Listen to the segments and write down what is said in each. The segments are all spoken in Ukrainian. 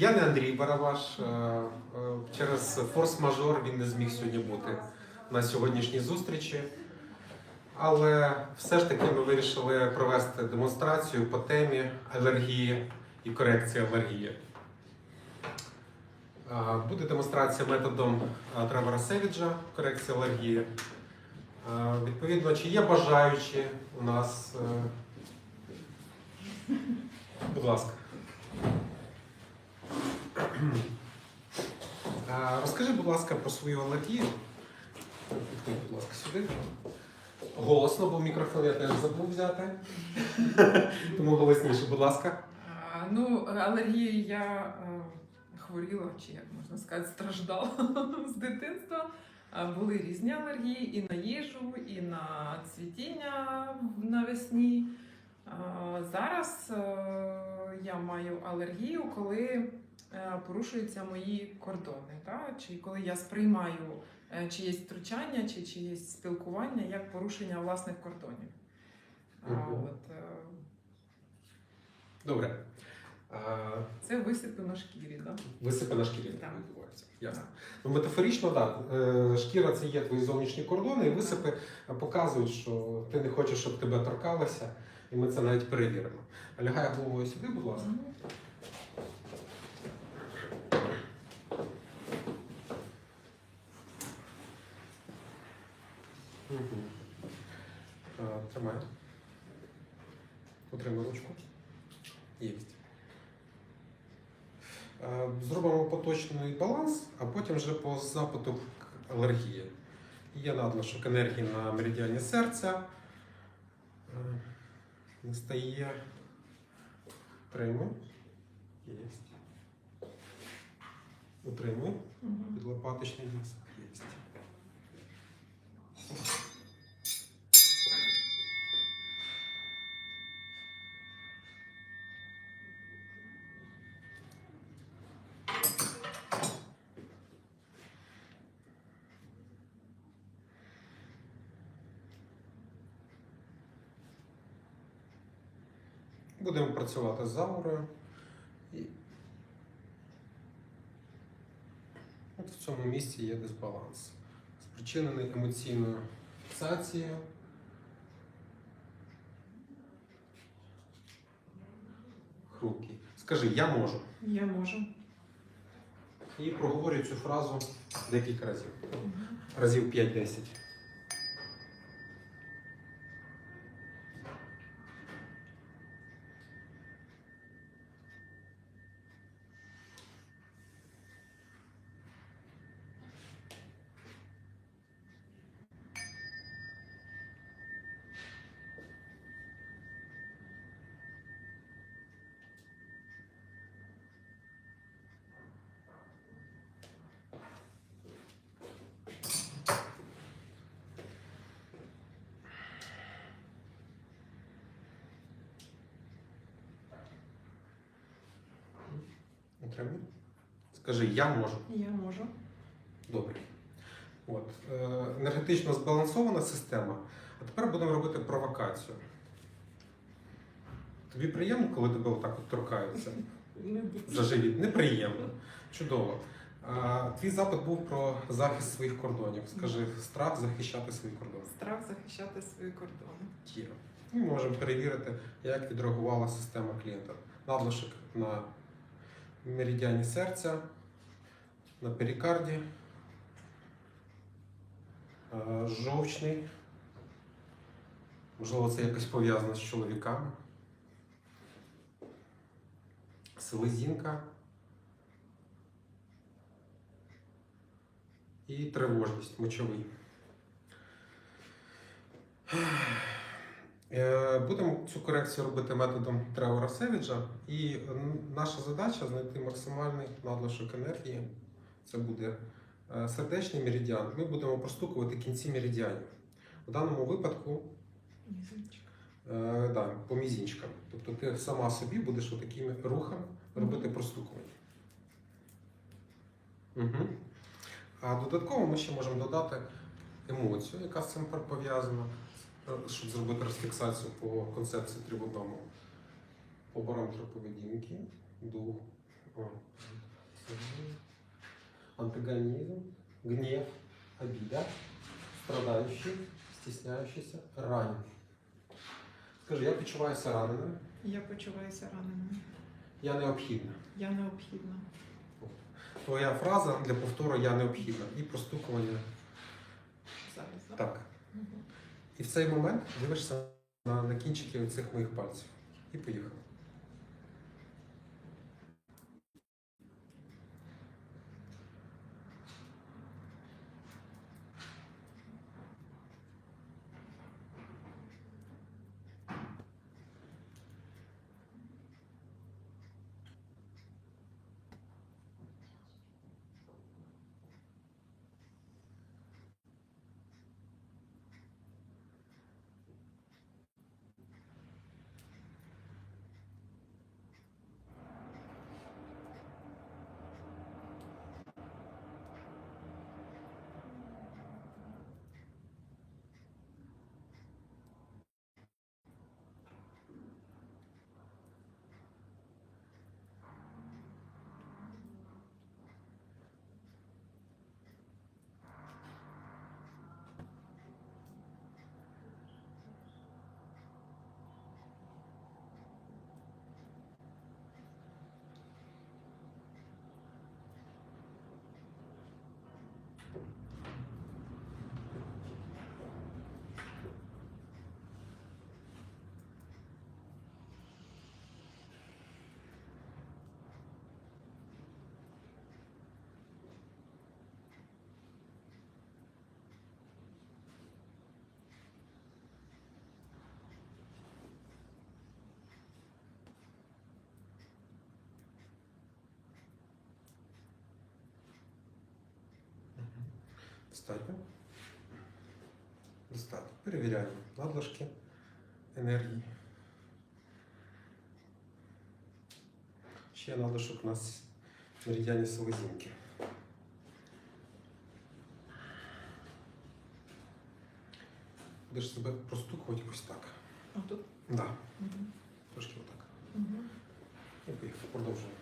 Я не Андрій Барабаш. Е, е, Через форс-мажор він не зміг сьогодні бути на сьогоднішній зустрічі. Але все ж таки ми вирішили провести демонстрацію по темі алергії і корекції алергії. Е, Буде демонстрація методом Тревора Севіджа корекції алергії. Відповідно, чи є бажаючі у нас? Будь ласка. А, Розкажи, будь ласка, про свою алергію. Підходь, будь ласка, сюди. Голосно, бо мікрофон я теж забув взяти. Тому голосніше, будь ласка. А, Ну, алергією я е, хворіла, чи як можна сказати, страждала з дитинства. А, Були різні алергії і на їжу, і на цвітіння навесні. А, Зараз е, я маю алергію, коли порушуються мої кордони, та? чи коли я сприймаю е, чиєсь втручання чи чиєсь спілкування як порушення власних кордонів. А, От, е, Добре. Це висипи на шкірі, да? Висипи на шкірі Так. відбувається. Ясно. Ну, метафорично, так. Да. Шкіра це є твої зовнішні кордони, і висипи показують, що ти не хочеш, щоб тебе торкалося, і ми це навіть перевіримо. Лягай головою сюди, будь ласка. Мгм. Е, Тримай. Утримай ручку. Єсть. Е, Зробимо поточний баланс, а потім вже по запиту алергії. Є надлишок енергії на меридіані серця. Не стає. Утримуй. Єсть. Утримуй. Підлопаточний м'ясо. Єсть. Будемо працювати з аурою. І От в цьому місці є дисбаланс, спричинений емоційною фіксацією. Хрупкий. Скажи, я можу. Я можу. І проговорюю цю фразу декілька разів. Разів 5-10. Утримуй. Скажи, я можу. Я можу. Добре. От. Е, енергетично збалансована система. А тепер будемо робити провокацію. Тобі приємно, коли тебе отак от торкаються за живіт? Неприємно. Чудово. Твій запит був про захист своїх кордонів. Скажи, страх захищати свої кордони. Страх захищати свої кордони. Є. Ми можемо перевірити, як відреагувала система клієнта. Надлишок на меридіані серця, на перикарді, жовчний. Можливо, це якось пов'язано з чоловіками. Селезінка. І тривожність мочовий. Е, Будемо цю корекцію робити методом Тревора Севіджа. І наша задача знайти максимальний надлишок енергії. Це буде е, сердечний меридіан. Ми будемо простукувати кінці меридіанів. У даному випадку е, да, по мізінчикам. Тобто ти сама собі будеш такими рухами робити простукування. Угу. А додатково ми ще можемо додати емоцію, яка з цим пов'язана, е, щоб зробити розфіксацію по концепції три в одному. По параметру поведінки, дух, Антагонизм, гнев, обида, страдающий, стесняющийся, ранений. Скажи, я почуваюся раненим, Я почуваюся раненою. я необхідна. Я необхідна. Твоя фраза для повтору я необхідна і простукування. Зараз. да? Так. Мгм. І в цей момент дивишся на, на кінчики цих моїх пальців. І поїхав. Достатньо. Достатньо. Перевіряємо надлишки енергії. Ще надлишок у нас меридіані селезінки. Будеш себе простукувати ось так. А тут? Да, Мгм. трошки отак. Мгм. І поїхав. Продовжуємо.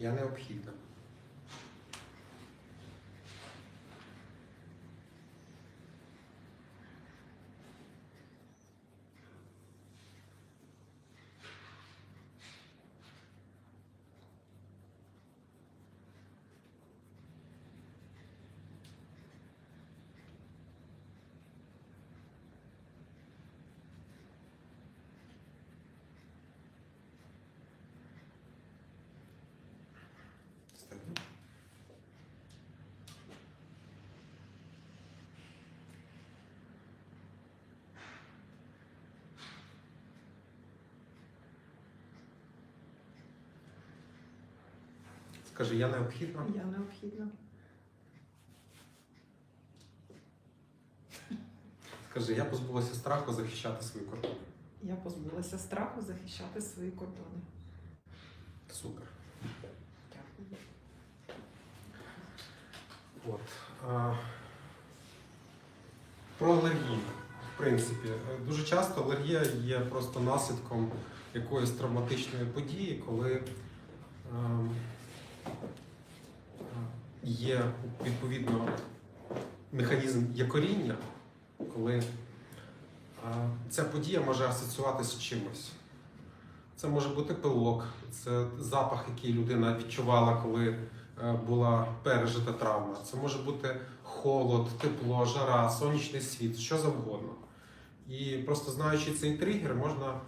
Я необхідна. Достатньо. Скажи, я необхідна. Я необхідна. Скажи, я позбулася страху захищати свої кордони. Я позбулася страху захищати свої кордони. Супер. Дякую. От. А, про алергію. В принципі, дуже часто алергія є просто наслідком якоїсь травматичної події, коли ем, е, є відповідно механізм якоріння, коли ця подія може асоціюватися з чимось. Це може бути пилок, це запах, який людина відчувала, коли е, була пережита травма. Це може бути холод, тепло, жара, сонячний світ, що завгодно. І просто знаючи цей тригер, можна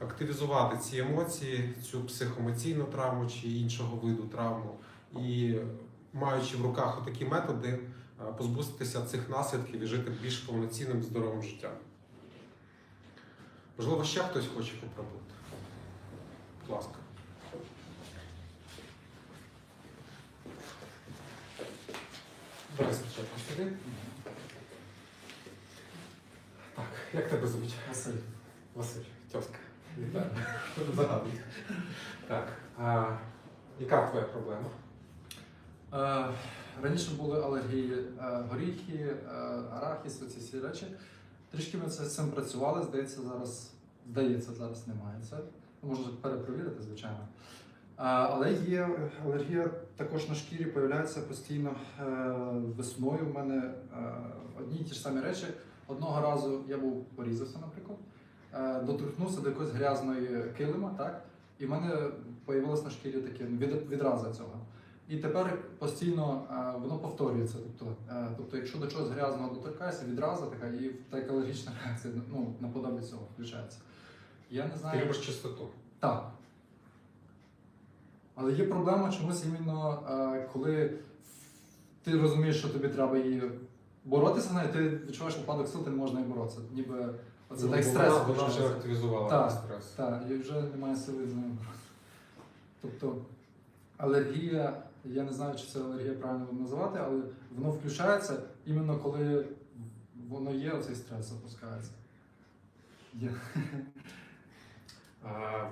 активізувати ці емоції, цю психоемоційну травму чи іншого виду травму. І маючи в руках такі методи, е, позбутися цих наслідків і жити більш повноцінним здоровим життям. Можливо, ще хтось хоче попробувати. Будь ласка. Давай спочатку сюди. Так, як тебе звуть? Василь. Василь, тьоска. Вітаю. Загадуй. Так. А, яка твоя проблема? Е, раніше були алергії е, горіхи, е, арахіс, оці всі речі. Трішки ми з цим працювали, здається, зараз здається, зараз немає це. Можна перепровірити, звичайно. Але є алергія також на шкірі, появляється постійно весною. У мене одні й ті ж самі речі. Одного разу я був порізався, наприклад, доторкнувся до якоїсь грязної килима, так? І в мене появилось на шкірі таке ну, відразу цього. І тепер постійно е, воно повторюється. Тобто, е, тобто, якщо до чогось грязного доторкаєшся, відразу така і така алергічна реакція ну, наподобі цього включається. Я не Ти знаю. любиш чистоту. Так. Але є проблема чомусь іменно, е, коли ти розумієш, що тобі треба її боротися з нею, ти відчуваєш упадок сил, ти не можна її боротися. Ніби оце Ну, так стрес Вона, вона вже активізувала Так. стрес. Так, і вже немає сили з ним боротися. Тобто алергія, я не знаю, чи це алергія правильно називати, але воно включається іменно коли воно є, оцей стрес запускається. Є. А,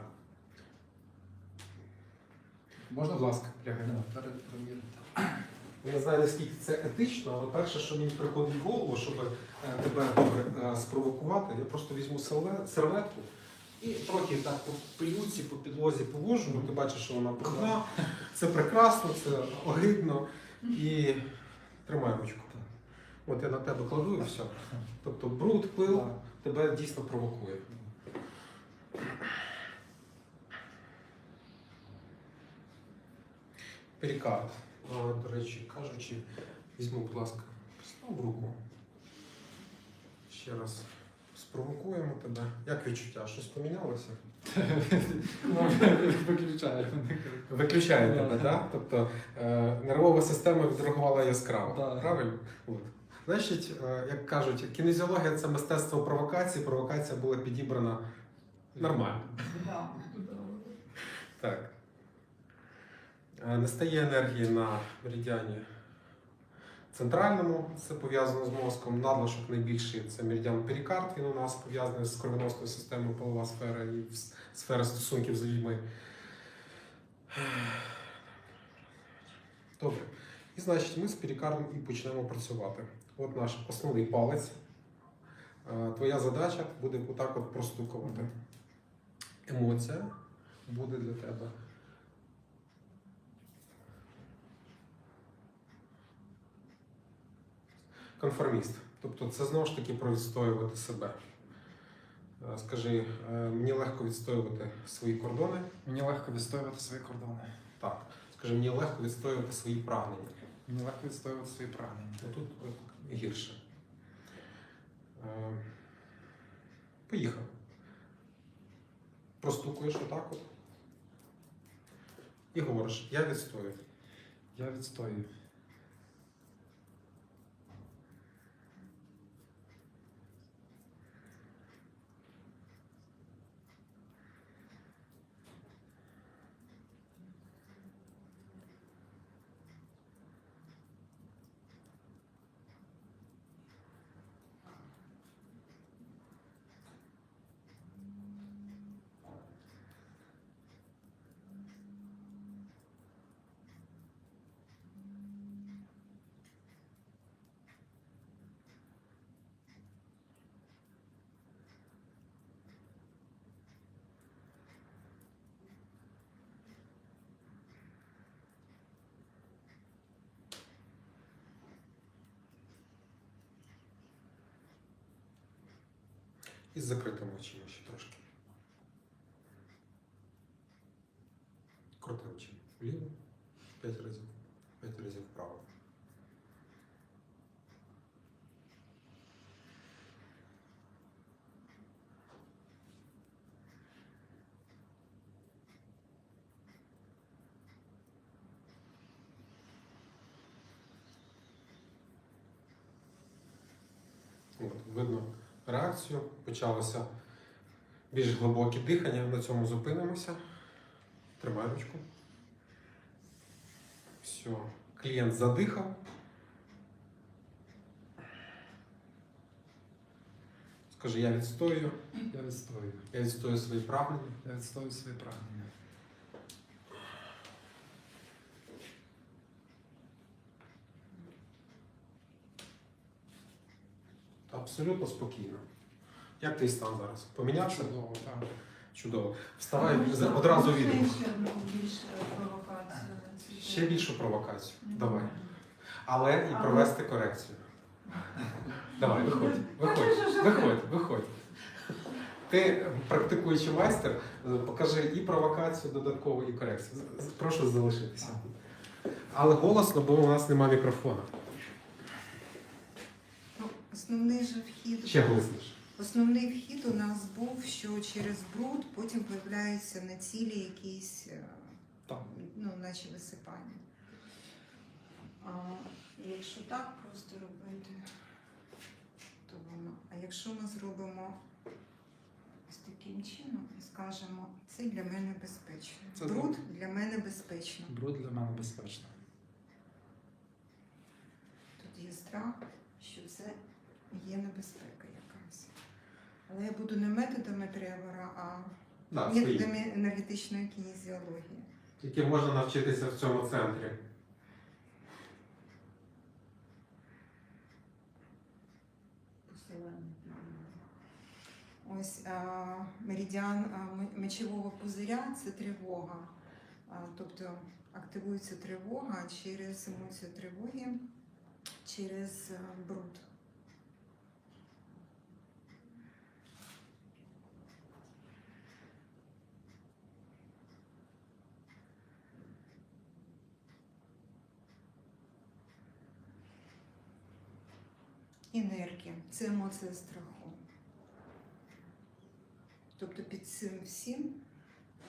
Можна будь ласка, лягай. Да, перепровірити. Я не знаю, наскільки це етично, але перше, що мені приходить в голову, щоб е, тебе добре е, спровокувати, я просто візьму серве- серветку і трохи так по пилюці, по підлозі повожу, бо ти бачиш, що вона брудна. Це прекрасно, це огидно. І тримай ручку. От я на тебе кладу і все. Тобто бруд, пил тебе дійсно провокує. Перикард. А, До речі, кажучи, візьму, будь ласка, став в руку. Ще раз спровокуємо тебе. Як відчуття? Щось помінялося? Ну, Виключаю. Виключає тебе, так? Тобто е, нервова система відреагувала яскраво. Правильно? Значить, е, як кажуть, кінезіологія це мистецтво провокації. Провокація була підібрана нормально. Так. Не стає енергії на меридіані центральному, це пов'язано з мозком. Надлишок найбільший це меридіан перикард, він у нас пов'язаний з кровоносною системою полова сфера і сфера стосунків з людьми. Добре. І значить, ми з перикардом і почнемо працювати. От наш основний палець. Твоя задача буде отак от простукувати. Емоція буде для тебе. Конформіст. Тобто це знову ж таки про відстоювати себе. Е, Скажи, е, мені легко відстоювати свої кордони. Мені легко відстоювати свої кордони. Так. Скажи, мені легко відстоювати свої прагнення. Мені легко відстоювати свої прагнення. Тут гірше. Е, Поїхав. Простукуєш отак от. І говориш, я відстою. Я відстоюю. І з закритими очима ще трошки. Крути очі. Вліво. П'ять разів. П'ять разів вправо. От, видно реакцію, почалося більш глибоке дихання, на цьому зупинимося. Тримай ручку. Все. Клієнт задихав. Скажи, я відстоюю. Я відстоюю. Я відстоюю свої прагнення. Я відстоюю свої прагнення. Абсолютно спокійно. Як твій стан зараз? Помінявся? Чудово, так. Чудово. Вставай одразу відео. ще одну більш провокацію Ще більшу провокацію. Давай. Але і Але- провести корекцію. Давай, виходь, виходь, виходь, виходь. Ти, практикуючий майстер, покажи і провокацію додаткову, і корекцію. Прошу залишитися. Але голосно, бо у нас немає мікрофона. Основний же вхід. Ще голосніше. Основний вхід у нас був, що через бруд потім появляються на цілі якісь, е, Так. ну, наче висипання. А якщо так просто робити, то воно. А якщо ми зробимо ось таким чином і скажемо, це для мене безпечно. Це Бруд для мене безпечно. Бруд для мене безпечно. Тут є страх, що це є небезпека якась. Але я буду не методами Тревора, а Так, свої. методами енергетичної кінезіології. Які можна навчитися в цьому центрі. Ось а, меридіан а, мечового пузиря це тривога. А, тобто активується тривога через емоцію тривоги, через а, бруд. Енергія це емоція страху. Тобто під цим всім,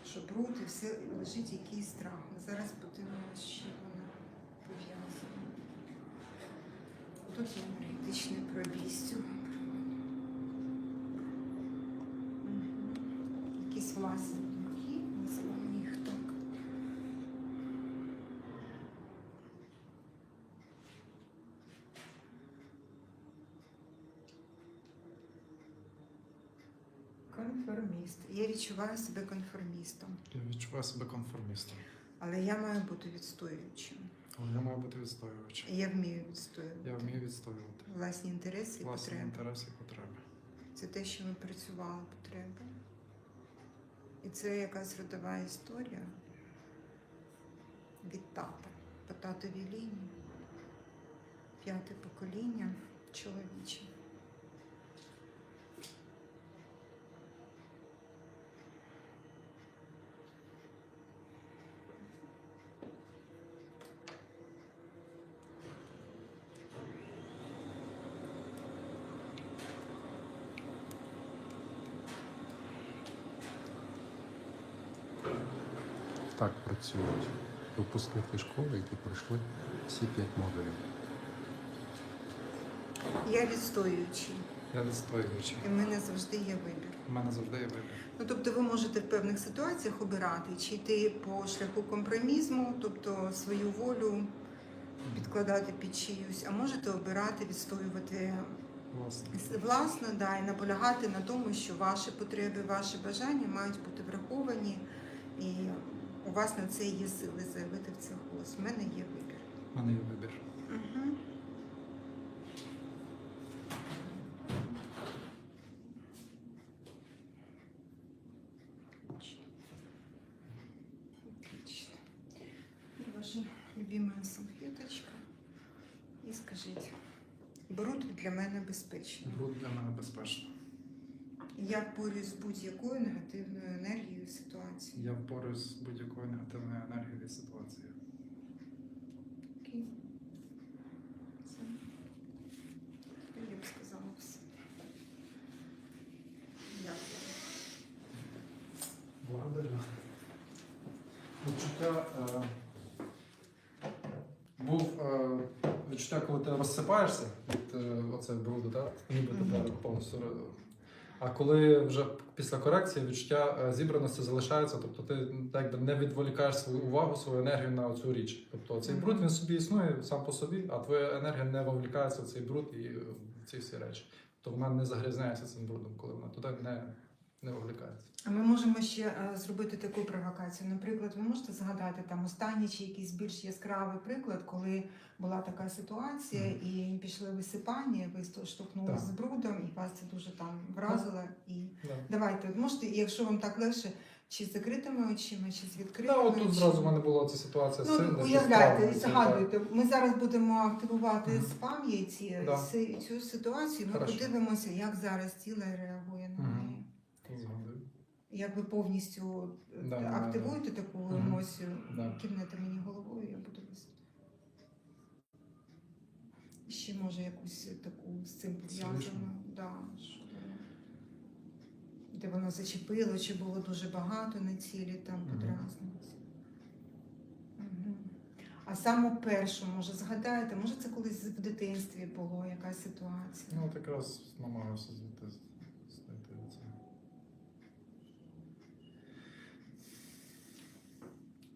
що бруд і все лежить якийсь страх. Ми зараз подивимося, що воно пов'язано. Тут є енергетичний пробістю. Якісь власні Конформіст. Я відчуваю себе конформістом, Я відчуваю себе конформістом. але я маю бути відстоюючим. Але я маю бути відстоювачем. Я вмію відстоювати Я вмію відстоювати власні інтереси і власні потреби. інтереси і потреби. Це те, що ми працювали потреби. І це якась родова історія від тата, по татовій лінії, п'яте покоління чоловіче. Так працюють випускники школи, які пройшли всі п'ять модулів. Я відстоюючий, Я відстоювачем. і в мене завжди є вибір. У мене завжди є вибір. Ну, тобто ви можете в певних ситуаціях обирати, чи йти по шляху компромізму, тобто свою волю підкладати під чиюсь, а можете обирати, відстоювати Власне. власно, да, і наполягати на тому, що ваші потреби, ваші бажання мають бути враховані, і вас на це є сили заявити в це голос. У мене є вибір. У мене є вибір. Угу. Отлично. Ваша любимая салфеточка. І скажіть, бруд для мене безпечний. Бруд для мене безпечно. Я впорюсь з будь-якою негативною енергією ситуації. Я впораюсь з будь-якою негативною енергією ситуації. Окей. Все. Я б сказала все. Дякую. Благодарю. Відчуття е, був е, відчуття, коли ти розсипаєшся від е, оцеї бруду, так? ніби тебе повністю. А коли вже після корекції відчуття е, зібраності залишається, тобто ти якби так би не відволікаєш свою увагу, свою енергію на цю річ. Тобто цей бруд він собі існує сам по собі, а твоя енергія не вовлікається в цей бруд і в ці всі речі. то вона не загрізняється цим брудом, коли вона туди не, не вовлікається. А ми можемо ще е, зробити таку провокацію. Наприклад, ви можете згадати там останній чи якийсь більш яскравий приклад, коли була така ситуація, Мгм. і пішли висипання, ви Так. з брудом, і вас це дуже там вразило. І Да. давайте, можете, якщо вам так легше, чи з закритими очима, чи з відкритими от тут зразу в мене була ця ситуація Ну, сильна. уявляйте, згадуйте. Ми зараз будемо активувати Мгм. з пам'яті Да. цю ситуацію. Ми Хорошо. подивимося, як зараз тіло реагує на Мгм. неї. так, Згадую. Як ви повністю е, Да, да, активуєте таку Мгм. емоцію, Да. кивнете мені головою, я буду вас. Ще може якусь таку з цим пов'язану, да, де воно зачепило, чи було дуже багато на цілі там подразнилось. Мгм. А саме першу, може, згадаєте, може це колись в дитинстві було якась ситуація? Ну, от якраз намагався звідти з- знайти це.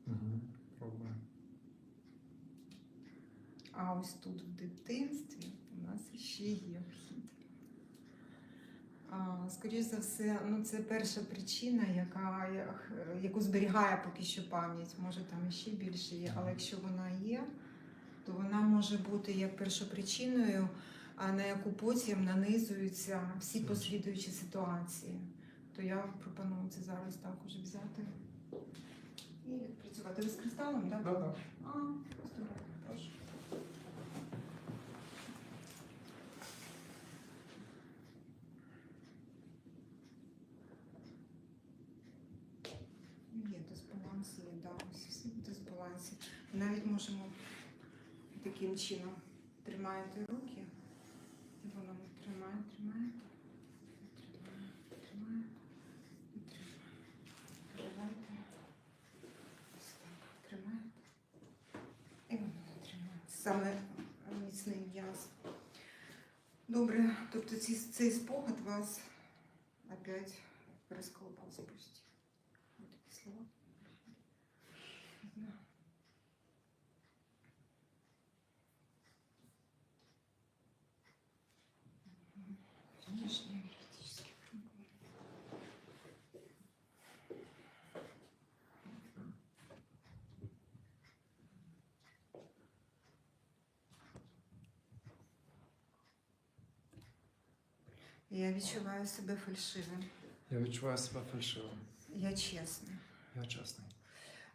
Угу. Пробую. А ось тут в дитинстві у нас ще є вхід. Скоріше за все, ну це перша причина, яка, яку зберігає поки що пам'ять. Може там іще більше є, але якщо вона є, то вона може бути як першопричиною, на яку потім нанизуються всі послідуючі ситуації. То я пропоную це зараз також взяти і відпрацювати. З кристалом, так? Да, да. А, здорово, прошу. Є дисбаланс, є, да, ось всі в дисбалансі. Навіть можемо таким чином тримаєте руки, і воно тримає, тримає, тримає, тримає, тримає. Тримаєте. І воно не тримається. Саме міцний м'яз. Добре, тобто цей спогад вас опять розколупав запусти. Я відчуваю себе фальшивим. Я відчуваю себе фальшивим. Я чесна. Я чесний.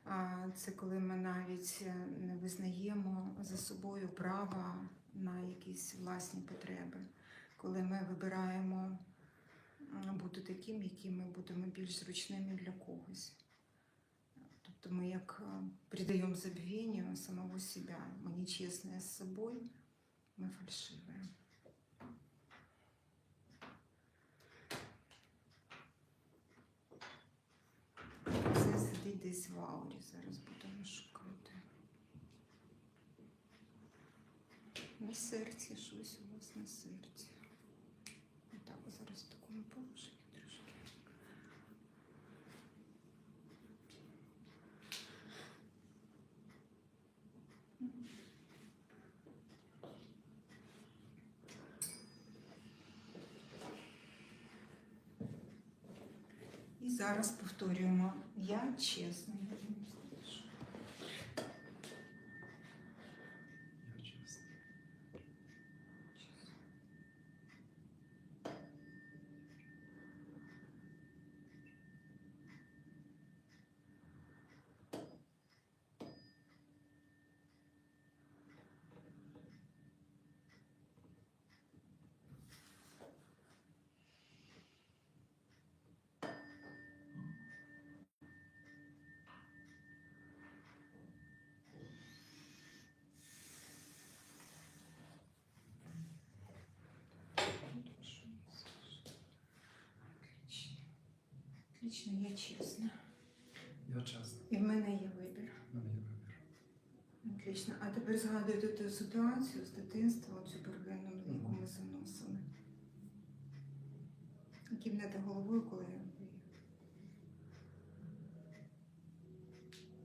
А це коли ми навіть е, не визнаємо за собою права на якісь власні потреби, коли ми вибираємо м, бути таким, яким ми будемо більш зручними для когось. Тобто ми як е, придаємо забвению самого себя, мы нечестные с собой, мы фальшивые. Сидить десь в аурі, зараз будемо шукати. На серці щось у вас на серці. Так, зараз в такому положенні трошки. Зараз повторюємо. Я чесний. Отлично. Отлично, я чесна. Я чесний. І в мене є вибір. У мене є вибір. Отлично. А тепер згадуйте ту ситуацію з дитинства, цю первинну, яку ми заносили. Кивнете головою, коли ви.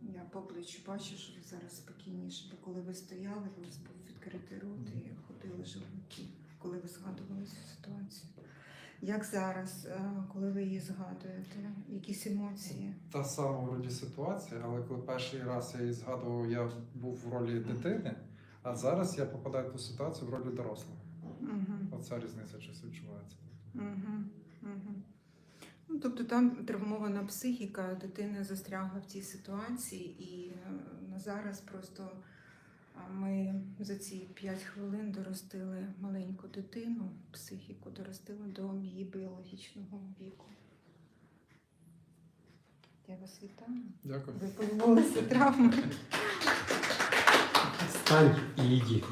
Я по обличчю бачу, що ви зараз спокійніше, бо коли ви стояли, у вас був відкритий рот і ходили животі, коли ви згадували цю ситуацію. Як зараз, е, коли ви її згадуєте? Якісь емоції? Та сама вроді ситуація, але коли перший раз я її згадував, я був в ролі дитини, а зараз я попадаю в ту ситуацію в ролі дорослого. Угу. Оця різниця щось відчувається. Угу. Угу. Ну, тобто там травмована психіка, дитина застрягла в цій ситуації, і е, на зараз просто ми за ці 5 хвилин доростили маленьку дитину, психіку доростили до її біологічного віку. Я вас вітаю. Дякую. Ви позбулися травми. Стань і йди.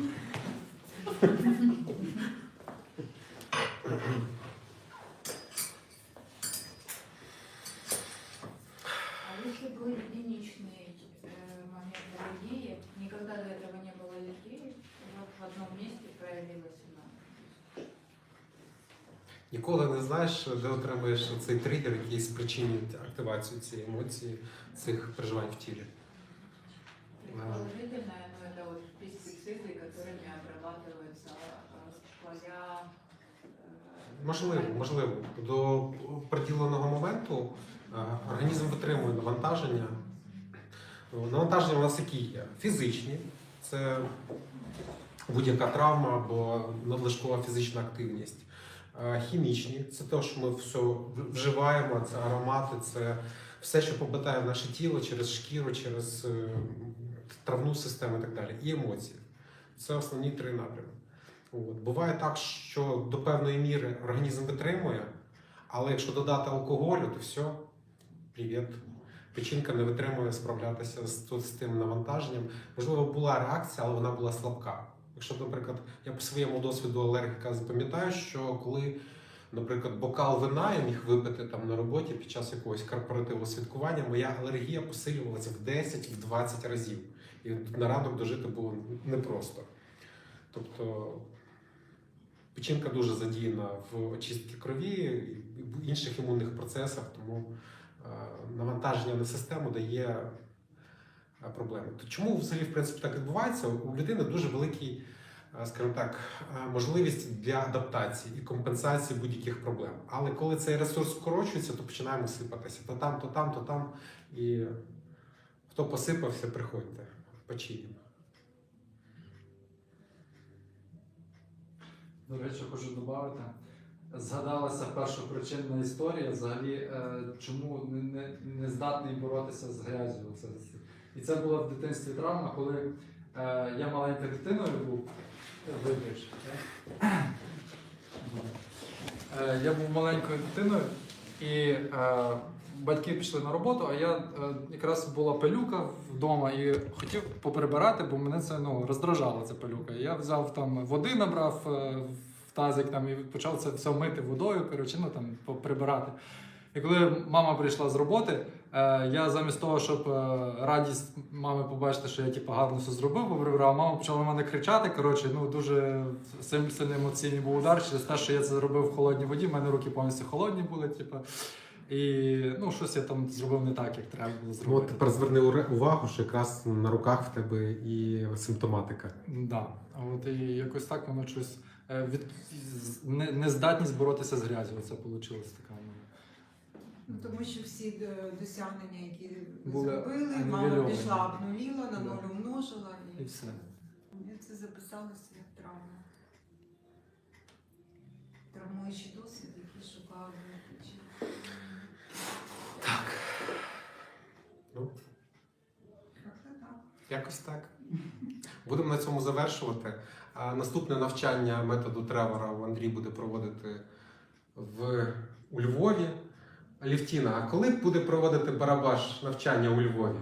Ніколи не знаєш, де отримаєш цей тригер, який спричинить активацію цієї емоції, цих переживань в тілі. Предположительное, но это вот пестициды, которыми обрабатывается э, шкваря. э, Можливо, можливо. До приділеного моменту е, організм витримує навантаження. Навантаження у нас які є? Фізичні, це будь-яка травма або надлишкова фізична активність. Е, Хімічні це те, що ми все вживаємо, це аромати, це все, що побитає в наше тіло через шкіру, через е, травну систему і так далі. І емоції. Це основні три напрями. От. Буває так, що до певної міри організм витримує, але якщо додати алкоголю, то все, привіт. Печінка не витримує справлятися з, з тим навантаженням. Можливо, була реакція, але вона була слабка. Якщо, наприклад, я по своєму досвіду алергіка запам'ятаю, що коли, наприклад, бокал вина я міг випити там на роботі під час якогось корпоративу святкування, моя алергія посилювалася в 10-20 разів. І на ранок дожити було непросто. Тобто печінка дуже задіяна в очистці крові і в інших імунних процесах, тому е, навантаження на систему дає проблеми. То чому взагалі в принципі так відбувається? У людини дуже великий, е, скажімо так, е, можливість для адаптації і компенсації будь-яких проблем. Але коли цей ресурс скорочується, то починаємо сипатися то там, то там, то там. І хто посипався, приходьте, почиємо. До речі, хочу додати. Згадалася першопричинна історія, взагалі, е, чому не, не, не здатний боротися з грязю. Це, і це була в дитинстві травма, коли е, я маленькою дитиною був. Вибач. Е, я був маленькою дитиною, і е, батьки пішли на роботу, а я е, якраз була пилюка вдома і хотів поприбирати, бо мене це ну, роздражала ця пилюка. Я взяв там води, набрав е, в тазик там, і почав це все мити водою, коротше, ну, там, поприбирати. І коли мама прийшла з роботи, е, я замість того, щоб е, радість мами побачити, що я типу, гарно все зробив, поприбирав, мама почала на мене кричати. Коротше, ну дуже сильний емоційний був удар через те, що я це зробив в холодній воді. в мене руки повністю холодні були. Типу. І ну, щось я там зробив не так, як треба було Ну, зробити. от тепер зверни увагу, що якраз на руках в тебе і симптоматика. Да. От і якось так воно щось е, від нездатність боротися з грязю. Це вийшло така. Ну, Ну, тому що всі е, досягнення, які ви Були зробили, мама пішла, обнуліла, на Да. нуль умножила. І все. Я це записала як травму. Травмуючий досвід, який шукав виключення. Ну, так. якось так. Будемо на цьому завершувати. А наступне навчання методу Тревора Андрій буде проводити в у Львові. Лівтіна, а коли буде проводити Барабаш навчання у Львові?